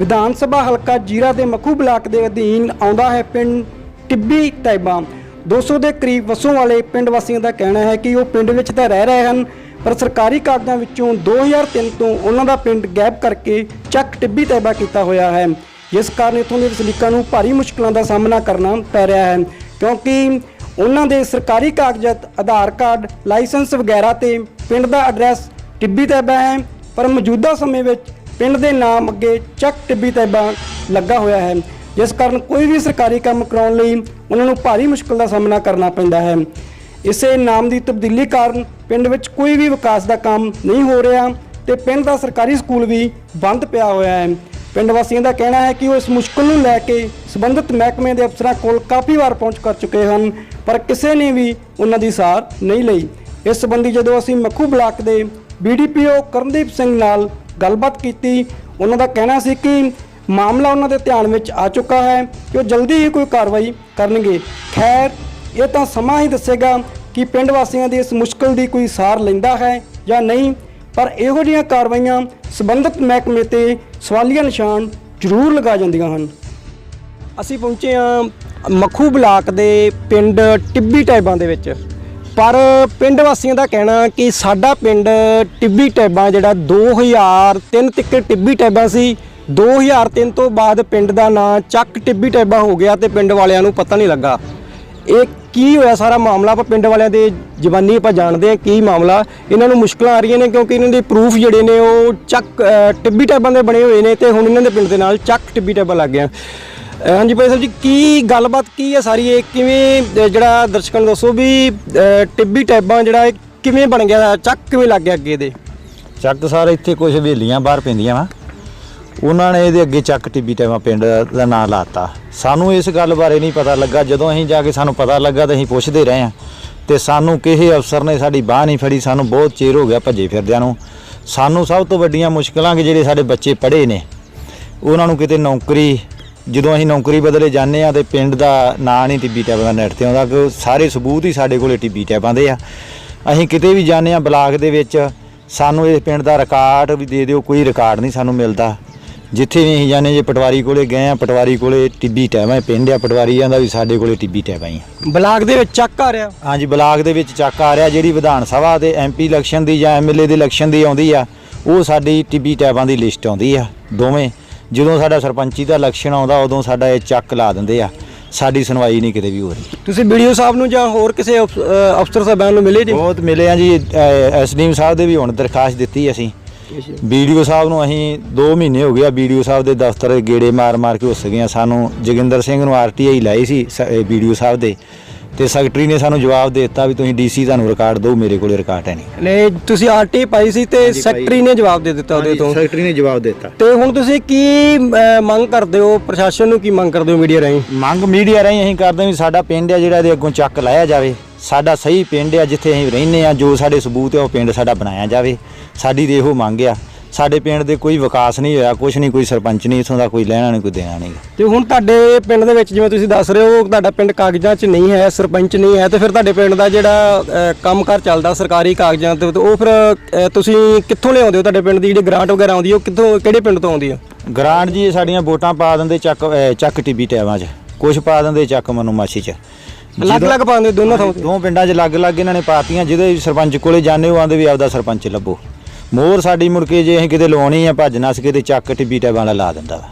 ਵਿਧਾਨ ਸਭਾ ਹਲਕਾ ਜੀਰਾ ਦੇ ਮਖੂ ਬਲਾਕ ਦੇ ਅਧੀਨ ਆਉਂਦਾ ਹੈ ਪਿੰਡ ਟਿੱਬੀ ਤੈਬਾ 200 ਦੇ ਕਰੀਬ ਵਸੋਂ ਵਾਲੇ ਪਿੰਡ ਵਾਸੀਆਂ ਦਾ ਕਹਿਣਾ ਹੈ ਕਿ ਉਹ ਪਿੰਡ ਵਿੱਚ ਤਾਂ ਰਹਿ ਰਹੇ ਹਨ, ਪਰ ਸਰਕਾਰੀ ਕਾਗਜ਼ਾਂ ਵਿੱਚੋਂ 2003 ਤੋਂ ਉਹਨਾਂ ਦਾ ਪਿੰਡ ਗਾਇਬ ਕਰਕੇ ਚੱਕ ਟਿੱਬੀ ਤੈਬਾ ਕੀਤਾ ਹੋਇਆ ਹੈ। ਜਿਸ ਕਾਰਨ ਇਥੋਂ ਦੇ ਵਸਨੀਕਾਂ ਨੂੰ ਭਾਰੀ ਮੁਸ਼ਕਲਾਂ ਦਾ ਸਾਹਮਣਾ ਕਰਨਾ ਪੈ ਰਿਹਾ ਹੈ, ਕਿਉਂਕਿ ਉਹਨਾਂ ਦੇ ਸਰਕਾਰੀ ਕਾਗਜ਼ਾਤ, ਆਧਾਰ ਕਾਰਡ, ਲਾਇਸੈਂਸ ਵਗੈਰਾ ਤੇ ਪਿੰਡ ਦਾ ਐਡਰੈਸ ਟਿੱਬੀ ਤੈਬਾ ਹੈ, ਪਰ ਮੌਜੂਦਾ ਸਮੇਂ ਵਿੱਚ ਪਿੰਡ ਦੇ ਨਾਮ ਅੱਗੇ ਚੱਕ ਟਿੱਬੀ ਤੈਬਾ ਲੱਗਾ ਹੋਇਆ ਹੈ, ਜਿਸ ਕਾਰਨ ਕੋਈ ਵੀ ਸਰਕਾਰੀ ਕੰਮ ਕਰਾਉਣ ਲਈ ਉਹਨਾਂ ਨੂੰ ਭਾਰੀ ਮੁਸ਼ਕਲ ਦਾ ਸਾਹਮਣਾ ਕਰਨਾ ਪੈਂਦਾ ਹੈ। ਇਸੇ ਨਾਮ ਦੀ ਤਬਦੀਲੀ ਕਾਰਨ ਪਿੰਡ ਵਿੱਚ ਕੋਈ ਵੀ ਵਿਕਾਸ ਦਾ ਕੰਮ ਨਹੀਂ ਹੋ ਰਿਹਾ ਤੇ ਪਿੰਡ ਦਾ ਸਰਕਾਰੀ ਸਕੂਲ ਵੀ ਬੰਦ ਪਿਆ ਹੋਇਆ ਹੈ। ਪਿੰਡ ਵਾਸੀਆਂ ਦਾ ਕਹਿਣਾ ਹੈ ਕਿ ਉਹ ਇਸ ਮੁਸ਼ਕਲ ਨੂੰ ਲੈ ਕੇ ਸੰਬੰਧਿਤ ਮਹਿਕਮੇ ਦੇ ਅਫਸਰਾਂ ਕੋਲ ਕਾਫੀ ਵਾਰ ਪਹੁੰਚ ਕਰ ਚੁੱਕੇ ਹਨ, ਪਰ ਕਿਸੇ ਨੇ ਵੀ ਉਹਨਾਂ ਦੀ ਸਾਰ ਨਹੀਂ ਲਈ। ਇਸ ਸੰਬੰਧੀ ਜਦੋਂ ਅਸੀਂ ਮੱਖੂ ਬਲਾਕ ਦੇ ਬੀਡੀਪੀਓ ਕਰਨਦੀਪ ਸਿੰਘ ਨਾਲ ਗੱਲਬਾਤ ਕੀਤੀ। ਉਹਨਾਂ ਦਾ ਕਹਿਣਾ ਸੀ ਕਿ ਮਾਮਲਾ ਉਹਨਾਂ ਦੇ ਧਿਆਨ ਵਿੱਚ ਆ ਚੁੱਕਾ ਹੈ ਕਿ ਉਹ ਜਲਦੀ ਹੀ ਕੋਈ ਕਾਰਵਾਈ ਕਰਨਗੇ। ਖੈਰ, ਇਹ ਤਾਂ ਸਮਾਂ ਹੀ ਦੱਸੇਗਾ ਕਿ ਪਿੰਡ ਵਾਸੀਆਂ ਦੀ ਇਸ ਮੁਸ਼ਕਲ ਦੀ ਕੋਈ ਸਾਰ ਲੈਂਦਾ ਹੈ ਜਾਂ ਨਹੀਂ, ਪਰ ਇਹੋ ਜਿਹੀਆਂ ਕਾਰਵਾਈਆਂ ਸੰਬੰਧਿਤ ਮਹਿਕਮੇ ਤੇ ਸਵਾਲੀਆ ਨਿਸ਼ਾਨ ਜ਼ਰੂਰ ਲਗਾ ਜਾਂਦੀਆਂ ਹਨ। ਅਸੀਂ ਪਹੁੰਚੇ ਹਾਂ ਮੱਖੂ ਬਲਾਕ ਦੇ ਪਿੰਡ ਟਿੱਬੀ ਟੈਬਾਂ ਦੇ ਵਿੱਚ। ਪਰ ਪਿੰਡ ਵਾਸੀਆਂ ਦਾ ਕਹਿਣਾ ਕਿ ਸਾਡਾ ਪਿੰਡ ਟਿੱਬੀ ਟੈਬਾਂ ਜਿਹੜਾ 2003 ਤੱਕ ਟਿੱਬੀ ਟੈਬਾਂ ਸੀ 2003 ਤੋਂ ਬਾਅਦ ਪਿੰਡ ਦਾ ਨਾਂ ਚੱਕ ਟਿੱਬੀ ਟੈਬਾਂ ਹੋ ਗਿਆ ਤੇ ਪਿੰਡ ਵਾਲਿਆਂ ਨੂੰ ਪਤਾ ਨਹੀਂ ਲੱਗਾ। ਇਹ ਕੀ ਹੋਇਆ ਸਾਰਾ ਮਾਮਲਾ? ਆਪਾਂ ਪਿੰਡ ਵਾਲਿਆਂ ਦੇ ਜ਼ਬਾਨੀ ਆਪਾਂ ਜਾਣਦੇ ਹਾਂ ਕੀ ਮਾਮਲਾ। ਇਹਨਾਂ ਨੂੰ ਮੁਸ਼ਕਲਾਂ ਆ ਰਹੀਆਂ ਨੇ ਕਿਉਂਕਿ ਇਹਨਾਂ ਦੇ ਪ੍ਰੂਫ ਜਿਹੜੇ ਨੇ ਉਹ ਚੱਕ ਟਿੱਬੀ ਟੈਬਾਂ ਦੇ ਬਣੇ ਹੋਏ ਨੇ ਤੇ ਹੁਣ ਇਹਨਾਂ ਦੇ ਪਿੰਡ ਦੇ ਨਾਲ ਚੱਕ ਟਿੱਬੀ ਟੈਬਾਂ ਲੱਗ ਗਿਆ ਅ, ਹਾਂਜੀ ਭਾਈ ਸਾਹਿਬ ਜੀ ਕੀ ਗੱਲਬਾਤ ਕੀ ਹੈ ਸਾਰੀ? ਇਹ ਕਿਵੇਂ ਅ, ਜਿਹੜਾ ਦਰਸ਼ਕਾਂ ਨੂੰ ਦੱਸੋ ਵੀ ਅ, ਟਿੱਬੀ ਟੈਬਾਂ ਜਿਹੜਾ ਇਹ ਕਿਵੇਂ ਬਣ ਗਿਆ? ਚੱਕ ਕਿਵੇਂ ਲੱਗ ਗਿਆ ਅੱਗੇ ਦੇ? ਚੱਕ ਸਰ ਇੱਥੇ ਕੁਝ ਹਵੇਲੀਆਂ ਬਾਹਰ ਪੈਂਦੀਆਂ ਵਾ। ਉਹਨਾਂ ਨੇ ਇਹਦੇ ਅੱਗੇ ਚੱਕ ਟਿੱਬੀ ਟੈਵਾ ਪਿੰਡ ਦਾ ਨਾਂ ਲਾਤਾ ਸਾਨੂੰ ਇਸ ਗੱਲ ਬਾਰੇ ਨਹੀਂ ਪਤਾ ਲੱਗਾ। ਜਦੋਂ ਅਸੀਂ ਜਾ ਕੇ ਸਾਨੂੰ ਪਤਾ ਲੱਗਾ ਤਾਂ ਅਸੀਂ ਪੁੱਛਦੇ ਰਹੇ ਹਾਂ। ਤੇ ਸਾਨੂੰ ਕਿਸੇ ਅਫਸਰ ਨੇ ਸਾਡੀ ਬਾਹ ਨਹੀਂ ਫੜੀ। ਸਾਨੂੰ ਬਹੁਤ ਚਿਰ ਹੋ ਗਿਆ ਭੱਜੇ ਫਿਰਦਿਆਂ ਨੂੰ। ਸਾਨੂੰ ਸਭ ਤੋਂ ਵੱਡੀਆਂ ਮੁਸ਼ਕਲਾਂ ਕਿ ਜਿਹੜੇ ਸਾਡੇ ਬੱਚੇ ਪੜ੍ਹੇ ਨੇ। ਉਹਨਾਂ ਨੂੰ ਕਿਤੇ ਨੌਕਰੀ ਜਦੋਂ ਅਸੀਂ ਨੌਕਰੀ ਬਦਲੇ ਜਾਂਦੇ ਆ ਤੇ ਪਿੰਡ ਦਾ ਨਾਂ ਨਹੀਂ ਟਿੱਬੀ ਟੈਬਾਂ ਦਾ ਨੈਟ ਤੇ ਆਉਂਦਾ ਕਿ ਸਾਰੇ ਸਬੂਤ ਹੀ ਸਾਡੇ ਕੋਲੇ ਟਿੱਬੀ ਟੈਬਾਂ ਦੇ ਆ। ਅਸੀਂ ਕਿਤੇ ਵੀ ਜਾਂਦੇ ਆ ਬਲਾਕ ਦੇ ਵਿੱਚ ਸਾਨੂੰ ਇਸ ਪਿੰਡ ਦਾ ਰਿਕਾਰਡ ਵੀ ਦੇ ਦਿਓ ਕੋਈ ਰਿਕਾਰਡ ਨਹੀਂ ਸਾਨੂੰ ਮਿਲਦਾ। ਜਿੱਥੇ ਵੀ ਅਸੀਂ ਜਾਂਦੇ ਜੇ ਪਟਵਾਰੀ ਕੋਲੇ ਗਏ ਆ ਪਟਵਾਰੀ ਕੋਲੇ ਟਿੱਬੀ ਟੈਬਾਂ ਹੀ ਪਿੰਡ ਆ ਪਟਵਾਰੀ ਕਹਿੰਦਾ ਵੀ ਸਾਡੇ ਕੋਲੇ ਟਿੱਬੀ ਟੈਬਾਂ ਹੀ ਆ। ਬਲਾਕ ਦੇ ਵਿੱਚ ਚੱਕ ਆ ਰਿਹਾ? ਹਾਂਜੀ ਬਲਾਕ ਦੇ ਵਿੱਚ ਚੱਕ ਆ ਰਿਹਾ ਜਿਹੜੀ ਵਿਧਾਨ ਸਭਾ ਦੇ ਐਮਪੀ ਇਲੈਕਸ਼ਨ ਦੀ ਜਾਂ ਐਮਐਲਏ ਦੇ ਇਲੈਕਸ਼ਨ ਦੀ ਆਉਂਦੀ ਆ ਉਹ ਸਾਡੀ ਟਿੱਬੀ ਟੈਬਾਂ ਦੀ ਲਿਸਟ ਆਉਂਦੀ ਆ ਦੋਵੇਂ। ਜਦੋਂ ਸਾਡਾ ਸਰਪੰਚੀ ਦਾ ਇਲੈਕਸ਼ਨ ਆਉਂਦਾ ਉਦੋਂ ਸਾਡਾ ਇਹ ਚੱਕ ਲਾ ਦਿੰਦੇ ਆ। ਸਾਡੀ ਸੁਣਵਾਈ ਨਹੀਂ ਕਿਤੇ ਵੀ ਹੋ ਰਹੀ। ਤੁਸੀਂ ਵੀਡੀਓ ਸਾਹਿਬ ਨੂੰ ਜਾਂ ਹੋਰ ਕਿਸੇ ਅਫ- ਅ, ਅਫਸਰ ਸਾਹਿਬਾਨ ਨੂੰ ਮਿਲੇ ਜੀ? ਬਹੁਤ ਮਿਲੇ ਆ ਜੀ। ਐਸਡੀਐਮ ਸਾਹਿਬ ਦੇ ਵੀ ਹੁਣ ਦਰਖਾਸਤ ਦਿੱਤੀ ਅਸੀਂ। ਵੀਡੀਓ ਸਾਹਿਬ ਨੂੰ ਅਸੀਂ 2 ਮਹੀਨੇ ਹੋ ਗਏ ਆ ਵੀਡੀਓ ਸਾਹਿਬ ਦੇ ਦਫ਼ਤਰ ਗੇੜੇ ਮਾਰ ਮਾਰ ਕੇ ਹੁੱਸ ਗਏ ਆ। ਸਾਨੂੰ ਜੋਗਿੰਦਰ ਸਿੰਘ ਨੂੰ ਆਰਟੀਆਈ ਲਾਈ ਸੀ ਵੀਡੀਓ ਸਾਹਿਬ ਦੇ। ਤੇ ਸੈਕਟਰੀ ਨੇ ਸਾਨੂੰ ਜਵਾਬ ਦੇ ਦਿੱਤਾ ਵੀ ਤੁਸੀਂ ਡੀਸੀ ਤੁਹਾਨੂੰ ਰਿਕਾਰਡ ਦਿਓ ਮੇਰੇ ਕੋਲੇ ਰਿਕਾਰਡ ਹੈ ਨਹੀਂ। ਨੇ ਤੁਸੀਂ ਆਰਟੀ ਪਾਈ ਸੀ ਤੇ। ਸੈਕਟਰੀ ਨੇ ਜਵਾਬ ਦੇ ਦਿੱਤਾ ਉਹਦੇ ਤੋਂ। ਸੈਕਟਰੀ ਨੇ ਜਵਾਬ ਦਿੱਤਾ। ਤੇ ਹੁਣ ਤੁਸੀਂ ਕੀ ਮੰਗ ਕਰਦੇ ਹੋ? ਪ੍ਰਸ਼ਾਸਨ ਨੂੰ ਕੀ ਮੰਗ ਕਰਦੇ ਹੋ ਮੀਡੀਆ ਰਾਹੀਂ? ਮੰਗ ਮੀਡੀਆ ਰਾਹੀਂ ਅਸੀਂ ਕਰਦੇ ਹਾਂ ਵੀ ਸਾਡਾ ਪਿੰਡ ਆ ਜਿਹੜਾ ਇਹਦੇ ਅੱਗੋਂ ਚੱਕ ਲਾਇਆ ਜਾਵੇ। ਸਾਡਾ ਸਹੀ ਪਿੰਡ ਆ ਜਿੱਥੇ ਅਸੀਂ ਰਹਿੰਦੇ ਆ ਜੋ ਸਾਡੇ ਸਬੂਤ ਆ ਉਹ ਪਿੰਡ ਸਾਡਾ ਬਣਾਇਆ ਜਾਵੇ। ਸਾਡੀ ਤੇ ਇਹੋ ਮੰਗ ਆ। ਸਾਡੇ ਪਿੰਡ ਦੇ ਕੋਈ ਵਿਕਾਸ ਨਹੀਂ ਹੋਇਆ ਕੁਝ ਨਹੀਂ ਕੋਈ ਸਰਪੰਚ ਨਹੀਂ ਇਥੋਂ ਦਾ ਕੋਈ ਲੈਣਾ ਨਹੀਂ ਕੋਈ ਦੇਣਾ ਨਹੀਂ। ਤੇ ਹੁਣ ਤੁਹਾਡੇ ਪਿੰਡ ਦੇ ਵਿੱਚ ਜਿਵੇਂ ਤੁਸੀਂ ਦੱਸ ਰਹੇ ਹੋ ਤੁਹਾਡਾ ਪਿੰਡ ਕਾਗਜ਼ਾਂ 'ਚ ਨਹੀਂ ਹੈ ਸਰਪੰਚ ਨਹੀਂ ਹੈ ਤੇ ਫਿਰ ਤੁਹਾਡੇ ਪਿੰਡ ਦਾ ਜਿਹੜਾ ਅ, ਕੰਮਕਾਰ ਚੱਲਦਾ ਸਰਕਾਰੀ ਕਾਗਜ਼ਾਂ ਤੇ ਉਹ ਫਿਰ ਅ, ਤੁਸੀਂ ਕਿੱਥੋਂ ਲਿਆਉਂਦੇ ਹੋ ਤੁਹਾਡੇ ਪਿੰਡ ਦੀ ਜਿਹੜੀ ਗ੍ਰਾਂਟ ਵਗੈਰਾ ਆਉਂਦੀ ਹੈ ਉਹ ਕਿੱਥੋਂ ਕਿਹੜੇ ਪਿੰਡ ਤੋਂ ਆਉਂਦੀ ਹੈ? ਗ੍ਰਾਂਟ ਜੀ ਸਾਡੀਆਂ ਵੋਟਾਂ ਪਾ ਦਿੰਦੇ ਚੱਕ ਅਹ ਚੱਕ ਟਿੱਬੀ ਟੈਵਾਂ 'ਚ। ਕੁਝ ਪਾ ਦਿੰਦੇ ਚੱਕ ਮਨੂਮਾਛੀ 'ਚ। ਅਲੱਗ-ਅਲੱਗ ਪਾਉਂਦੇ ਦੋਨੋਂ ਥਾਂ ਤੇ? ਦੋ ਪਿੰਡਾਂ 'ਚ ਅਲੱਗ-ਅਲੱਗ ਇਹਨਾਂ ਨੇ ਪਾਤੀਆਂ ਜਿਹਦੇ ਸਰਪੰਚ ਕੋਲੇ ਜਾਂਦੇ ਉਹ ਆਂਦੇ ਵੀ ਆਪਦਾ ਸਰਪੰਚ ਲੱਭੋ। ਮੋਹਰ ਸਾਡੀ ਮੁੜ ਕੇ ਜੇ ਅਸੀਂ ਕਿਤੇ ਲਵਾਉਣੀ ਆ ਭੱਜ ਨੱਸ ਕੇ ਤੇ ਚੱਕ ਟਿੱਬੀ ਟੈਵਾਂ ਵਾਲਾ ਲਾ ਦਿੰਦਾ ਵਾ।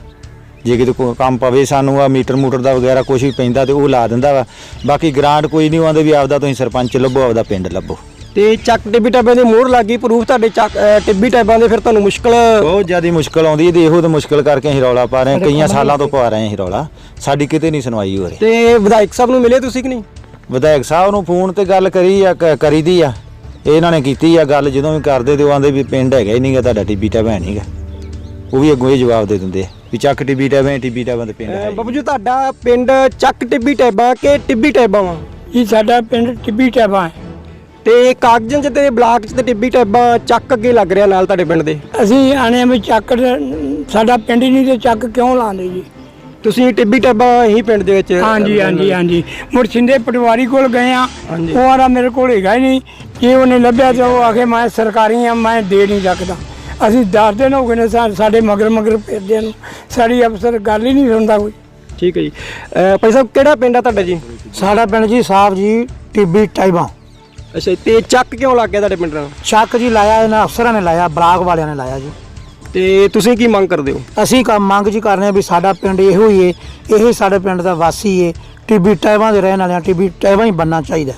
ਜੇ ਕਿਤੇ ਕੋਈ ਕੰਮ ਪਵੇ ਸਾਨੂੰ ਆ ਮੀਟਰ ਮੂਟਰ ਦਾ ਵਗੈਰਾ ਕੁਝ ਵੀ ਪੈਂਦਾ ਤੇ ਉਹ ਲਾ ਦਿੰਦਾ ਵਾ। ਬਾਕੀ ਗ੍ਰਾਂਟ ਕੋਈ ਨਹੀਂ ਆਉਂਦੇ ਵੀ ਆਪਦਾ ਤੁਸੀਂ ਸਰਪੰਚ ਲੱਭੋ ਆਪਦਾ ਪਿੰਡ ਲੱਭੋ। ਤੇ ਚੱਕ ਟਿੱਬੀ ਟੈਬਾਂ ਦੀ ਮੋਹਰ ਲੱਗੀ ਪ੍ਰੂਫ ਤੁਹਾਡੇ ਚੱਕ ਅ, ਟਿੱਬੀ ਟੈਬਾਂ ਦੇ ਫਿਰ ਤੁਹਾਨੂੰ ਮੁਸ਼ਕਲ ਬਹੁਤ ਜ਼ਿਆਦਾ ਮੁਸ਼ਕਲ ਆਉਂਦੀ ਹੈ ਤੇ ਇਹੋ ਤੇ ਮੁਸ਼ਕਲ ਕਰਕੇ ਅਸੀਂ ਰੌਲਾ ਪਾ ਰਹੇ ਹਾਂ। ਕਈਆਂ ਸਾਲਾਂ ਤੋਂ ਪਾ ਰਹੇ ਹਾਂ ਅਸੀਂ ਰੌਲਾ। ਸਾਡੀ ਕਿਤੇ ਨਹੀਂ ਸੁਣਵਾਈ ਹੋ ਰਹੀ। ਤੇ ਵਿਧਾਇਕ ਸਾਹਿਬ ਨੂੰ ਮਿਲੇ ਤੁਸੀਂ ਕਿ ਨਹੀਂ? ਵਿਧਾਇਕ ਸਾਹਿਬ ਨੂੰ ਫੋਨ ਤੇ ਗੱਲ ਕਰੀ ਆ ਕ- ਕਰੀਦੀ ਆ। ਇਹਨਾਂ ਨੇ ਕੀਤੀ ਆ ਗੱਲ ਜਦੋਂ ਵੀ ਕਰਦੇ ਤੇ ਉਹ ਆਂਦੇ ਵੀ ਪਿੰਡ ਹੈਗਾ ਹੀ ਨਹੀਂਗਾ ਤੁਹਾਡਾ ਟੀਬੀ ਟੈਬ ਹੈ ਨਹੀਂਗਾ ਉਹ ਵੀ ਅੱਗੋਂ ਇਹ ਜਵਾਬ ਦੇ ਦਿੰਦੇ ਆ ਵੀ ਚੱਕ ਟੀਬੀ ਟੈਬ ਹੈ ਟੀਬੀ ਟੈਬਾਂ ਦੇ ਪਿੰਡ ਹੈ ਬਾਬੂ ਜੀ ਤੁਹਾਡਾ ਪਿੰਡ ਚੱਕ ਟਿੱਬੀ ਟੈਬਾਂ ਕਿ ਟਿੱਬੀ ਟੈਬਾਂ ਵਾ? ਇਹ ਸਾਡਾ ਪਿੰਡ ਟਿੱਬੀ ਟੈਬਾ ਹੈ। ਤੇ ਕਾਗਜ਼ਾਂ 'ਚ ਤੇ ਬਲਾਕ 'ਚ ਤੇ ਟਿੱਬੀ ਟੈਬਾਂ ਚੱਕ ਅੱਗੇ ਲੱਗ ਰਿਹਾ ਨਾਲ ਤੁਹਾਡੇ ਪਿੰਡ ਦੇ? ਅਸੀਂ ਆਣੇ ਵੀ ਚੱਕ ਸਾਡਾ ਪਿੰਡ ਹੀ ਨਹੀਂ ਤੇ ਚੱਕ ਕਿਉਂ ਲਾਉਂਦੇ ਜੀ? ਤੁਸੀਂ ਟਿੱਬੀ ਟੈਬਾਂ ਹੀ ਪਿੰਡ ਦੇ ਵਿੱਚ ਹਾਂਜੀ ਹਾਂਜੀ ਹਾਂਜੀ। ਮੁੜ ਸਿੰਦੇ ਪਟਵਾਰੀ ਕੋਲ ਗਏ ਆ। ਉਹ ਆਰਾ ਮੇਰੇ ਕੋਲ ਹੈਗਾ ਹੀ ਨਹੀਂ। ਜੇ ਉਹਨੇ ਲੱਭਿਆ ਤੇ ਉਹ ਆਖੇ ਮੈਂ ਸਰਕਾਰੀ ਆ ਮੈਂ ਦੇ ਨਹੀਂ ਸਕਦਾ। ਅਸੀਂ ਦਸ ਦਿਨ ਹੋ ਗਏ ਨੇ ਸਾਡੇ ਮਗਰ ਮਗਰ ਫਿਰਦਿਆਂ ਨੂੰ ਸਾਡੀ ਅਫਸਰ ਗੱਲ ਹੀ ਨਹੀਂ ਸੁਣਦਾ ਕੋਈ। ਠੀਕ ਹੈ ਜੀ। ਭਾਈ ਸਾਹਿਬ ਕਿਹੜਾ ਪਿੰਡ ਆ ਤੁਹਾਡਾ ਜੀ? ਸਾਡਾ ਪਿੰਡ ਜੀ ਸਾਹਿਬ ਜੀ ਟਿੱਬੀ ਟਾਈਬਾਂ ਅੱਛਾ ਤੇ ਚੱਕ ਕਿਉਂ ਲੱਗ ਗਿਆ ਤੁਹਾਡੇ ਪਿੰਡ ਨਾਲ? ਚੱਕ ਜੀ ਲਾਇਆ ਇਹਨਾਂ ਅਫਸਰਾਂ ਨੇ ਲਾਇਆ ਬਲਾਕ ਵਾਲਿਆਂ ਨੇ ਲਾਇਆ ਜੀ। ਤੇ ਤੁਸੀਂ ਕੀ ਮੰਗ ਕਰਦੇ ਹੋ? ਅਸੀਂ ਕੰਮ ਮੰਗ ਜੀ ਰਹੇ ਹਾਂ ਵੀ ਸਾਡਾ ਪਿੰਡ ਇਹੋ ਹੀ ਏ, ਇਹ ਸਾਡੇ ਪਿੰਡ ਦਾ ਵਾਸੀ ਏ, ਟਿੱਬੀ ਟਾਈਬਾਂ ਦੇ ਰਹਿਣ ਵਾਲਿਆਂ, ਟਿੱਬੀ ਟਾਈਬਾਂ ਹੀ ਬੰਨਣਾ ਚਾਹੀਦਾ।